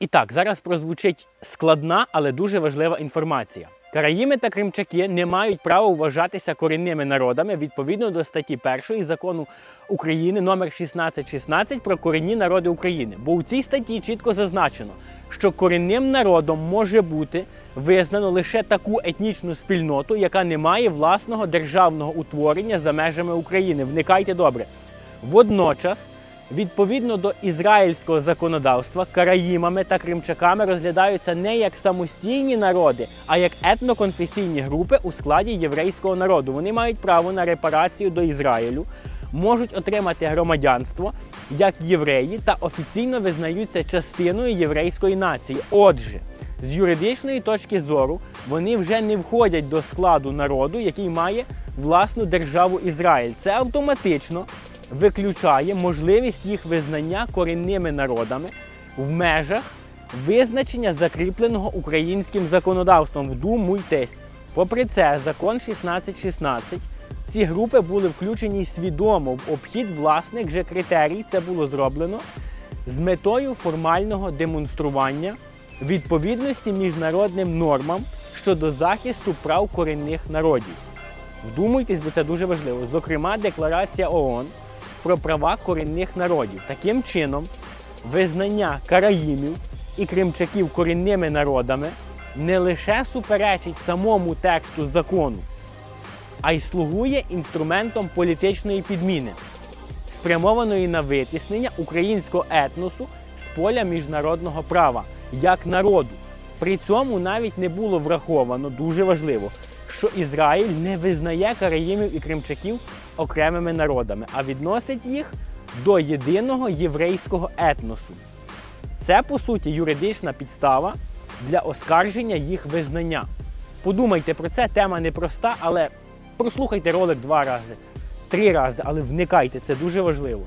І так, зараз прозвучить складна, але дуже важлива інформація. Караїми та кримчаки не мають права вважатися корінними народами відповідно до статті 1 закону України номер 1616 про корінні народи України. Бо у цій статті чітко зазначено, що корінним народом може бути визнано лише таку етнічну спільноту, яка не має власного державного утворення за межами України. Вникайте добре. Водночас, відповідно до ізраїльського законодавства, караїмами та кримчаками розглядаються не як самостійні народи, а як етноконфесійні групи у складі єврейського народу. Вони мають право на репарацію до Ізраїлю, можуть отримати громадянство як євреї та офіційно визнаються частиною єврейської нації. Отже, з юридичної точки зору вони вже не входять до складу народу, який має власну державу Ізраїль. Це автоматично виключає можливість їх визнання корінними народами в межах визначення закріпленого українським законодавством. Вдумуйтесь. Попри це, закон 1616 ці групи були включені свідомо в обхід власних же критерій. Це було зроблено з метою формального демонстрування відповідності міжнародним нормам щодо захисту прав корінних народів. Вдумайтесь, бо це дуже важливо. Зокрема, декларація ООН про права корінних народів. Таким чином, визнання караїмів і кримчаків корінними народами не лише суперечить самому тексту закону, а й слугує інструментом політичної підміни, спрямованої на витіснення українського етносу з поля міжнародного права як народу. При цьому навіть не було враховано дуже важливо, що Ізраїль не визнає караїмів і кримчаків окремими народами, а відносить їх до єдиного єврейського етносу. Це по суті юридична підстава для оскарження їх визнання. Подумайте про це, тема непроста, але прослухайте ролик два рази, три рази, але вникайте, це дуже важливо.